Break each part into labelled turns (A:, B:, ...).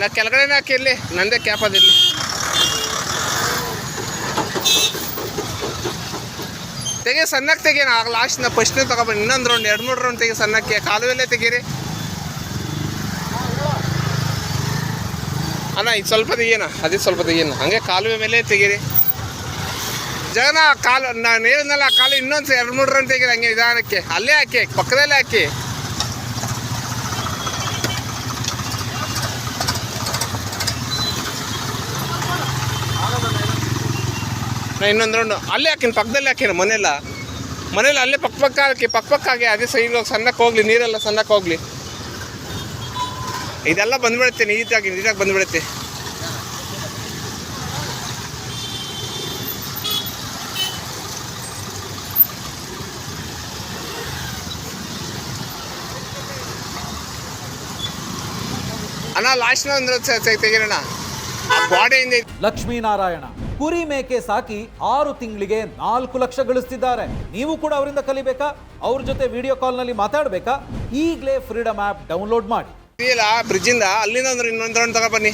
A: ನಾ ಹಾಕಿ ಇಲ್ಲಿ ನಂದೇ ಕ್ಯಾಪ್ ಅದಿರಲಿ. ತೆಗಿ ಸಣ್ಣಕ್ಕೆ ತೆಗಿ ನಾ ಲಾಸ್ಟ್ ನಾ ಫಸ್ಟ್ನೇ ತಗೊಬನ್ನಿ, ಇನ್ನೊಂದು ರೌಂಡ್ ಎರಡು, ಮೂರು ರೌಂಡ್ ತೆಗಿ ಸಣ್ಣಕ್ಕೆ ಕಾಲುವೆಲ್ಲೇ ತೆಗೀರಿ. ಅಣ್ಣ, ಇದು ಸ್ವಲ್ಪ ತೆಗೀನ ಅದೇ ಸ್ವಲ್ಪ ತೆಗೀನ, ಹಂಗೆ ಕಾಲುವೆ ಮೇಲೆ ತೆಗೀರಿ. ಜಗನ, ಕಾಲು ನಾನು ಹೇಳಿದ್ನಲ್ಲ ಕಾಲು ಇನ್ನೊಂದು, ಎರಡು, ಮೂರು ರೌಂಡ್ ತೆಗೀರಿ, ಹಂಗೆ ನಿಧಾನಕ್ಕೆ, ಅಲ್ಲೇ ಹಾಕಿ, ಪಕ್ಕದಲ್ಲೇ ಹಾಕಿ. ನಾ ಇನ್ನೊಂದು ರೌಂಡು ಅಲ್ಲೇ ಹಾಕಿನ, ಪಕ್ಕದಲ್ಲೇ ಹಾಕಿನ ಮನೆಯಲ್ಲ. ಮನೇಲಿ ಅಲ್ಲೇ ಪಕ್ಕ ಪಕ್ಕ ಹಾಕಿ, ಪಕ್ಕ ಪಕ್ಕ ಹಾಕಿ, ಅದೇ ಸೈಡ್ ಸಣ್ಣಕ್ಕೆ ಹೋಗ್ಲಿ, ನೀರೆಲ್ಲ ಸಣ್ಣಕ್ಕೆ ಹೋಗ್ಲಿ. ಇದೆಲ್ಲ ಬಂದ್ಬಿಡುತ್ತೆ, ನೀಟಾಗಿ ನೀಟಾಗಿ ಬಂದ್ಬಿಡುತ್ತೆ. ಅಣ್ಣ ಲಾಸ್ಟ್ನ ಅಂದ್ರೆ ತೆಗಿರೋಣ ಆ
B: ಲಕ್ಷ್ಮೀನಾರಾಯಣ. ಕುರಿ ಮೇಕೆ ಸಾಕಿ ಆರು ತಿಂಗಳಿಗೆ ನಾಲ್ಕು ಲಕ್ಷ ಗಳಿಸ್ತಿದ್ದಾರೆ. ನೀವು ಕೂಡ ಅವರಿಂದ ಕಲಿಬೇಕಾ? ಅವ್ರ ಜೊತೆ ವಿಡಿಯೋ ಕಾಲ್ನಲ್ಲಿ ಮಾತಾಡಬೇಕಾ? ಈಗಲೇ ಫ್ರೀಡಮ್ ಆ್ಯಪ್ ಡೌನ್ಲೋಡ್ ಮಾಡಿ.
A: ಬ್ರಿಡ್ಜಿಂದ ಅಲ್ಲಿಂದ ಅಂದ್ರೆ ಇನ್ನೊಂದು ರೌಂಡ್ ತಗೊಬನ್ನಿ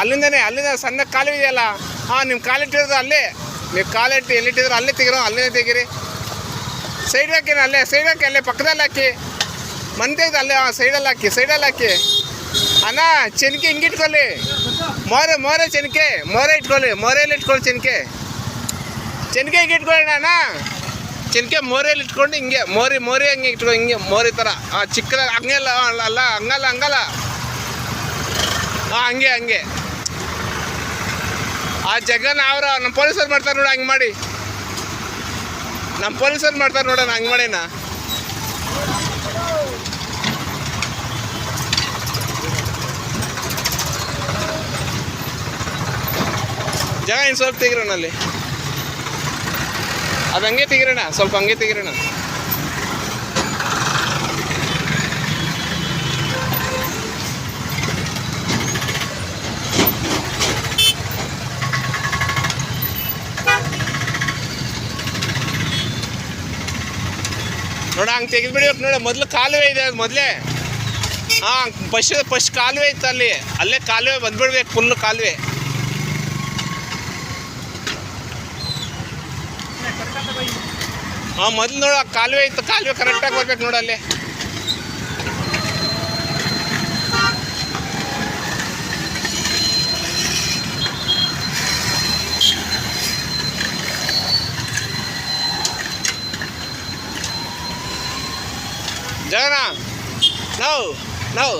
A: ಅಲ್ಲಿಂದನೇ, ಅಲ್ಲಿಂದ ಸಣ್ಣ ಕಾಲು ಇದೆಯಲ್ಲ? ಹಾಂ ನಿಮ್ಮ ಕಾಲಿಟ್ಟಿರೋದು ಅಲ್ಲೇ. ನೀವು ಕಾಲಿಟ್ಟು ಎಲ್ಲಿಟ್ಟಿದ್ರು ಅಲ್ಲೇ ತೆಗಿರೋ, ಅಲ್ಲೇ ತೆಗಿರಿ. ಸೈಡ್ ಹಾಕಿನ ಅಲ್ಲೇ ಸೈಡ್ ಹಾಕಿ, ಅಲ್ಲೇ ಪಕ್ಕದಲ್ಲಿ ಹಾಕಿ. ಮಂದಿ ಅಲ್ಲೇ ಸೈಡಲ್ಲಿ ಹಾಕಿ ಸೈಡಲ್ಲಿ ಹಾಕಿ. ಅಣ್ಣ ಚೆನ್ನಿಗೆ ಹಿಂಗೆ ಇಟ್ಕೊಳ್ಳಿ. ಮೋರೆ ಮೋರೆ ಚೆನ್ಕೆ, ಮೋರೆ ಇಟ್ಕೊಳ್ಳಿ, ಮೋರೆಯಲ್ಲಿ ಇಟ್ಕೊಳ್ಳಿ ಚೆನ್ಕೆ. ಚೆನ್ಕೆ ಹಿಂಗೆ ಇಟ್ಕೊಳ್ಳಿ ಅಣ್ಣ ಚೆನ್ಕೆ ಮೋರಿಯಲ್ಲಿ ಇಟ್ಕೊಂಡು ಹಿಂಗೆ, ಮೋರಿ ಮೋರಿ ಹಂಗೆ ಇಟ್ಕೊ, ಹಿಂಗೆ ಮೋರಿ ಥರ ಆ ಚಿಕ್ಕ ಹಂಗೆಲ್ಲ, ಅಲ್ಲ ಅಲ್ಲ, ಹಂಗಲ್ಲ ಹಂಗಲ್ಲ. ಹಾಂ ಹಂಗೆ ಹಂಗೆ. ಆ ಜಗನ್ ಅವರ, ನಮ್ಮ ಪೊಲೀಸರು ಮಾಡ್ತಾರೆ ನೋಡ ಹಂಗೆ ಮಾಡಿ. ನಮ್ಮ ಪೊಲೀಸರು ಮಾಡ್ತಾರೆ ನೋಡೋಣ ಹಂಗೆ ಮಾಡೇನ. ಜಗ ಇನ್ನು ಸ್ವಲ್ಪ ತೆಗಿರೋಣ ಅಲ್ಲಿ. ಅದು ಹಂಗೆ ತೆಗಿರೋಣ, ಸ್ವಲ್ಪ ಹಂಗೆ ತೆಗಿರೋಣ. ನೋಡ, ಹಂಗೆ ತೆಗೆದ್ಬಿಡಿ ನೋಡ, ಮೊದಲು ಕಾಲುವೆ ಇದೆ ಅದು ಮೊದಲೇ. ಹಾಂ ಫಸ್ಟ್ ಫಸ್ಟ್ ಕಾಲುವೆ ಇತ್ತು ಅಲ್ಲಿ ಅಲ್ಲೇ ಕಾಲುವೆ ಬಂದ್ಬಿಡ್ಬೇಕು ಫುಲ್ ಕಾಲುವೆ. ಹಾಂ ಮೊದಲು ನೋಡು ಆ ಕಾಲುವೆ ಇತ್ತು ಕಾಲುವೆ ಕರೆಕ್ಟಾಗಿ ಬರ್ಬೇಕು ನೋಡು ಅಲ್ಲಿ ಜಗನ ನಾವು ನಾವು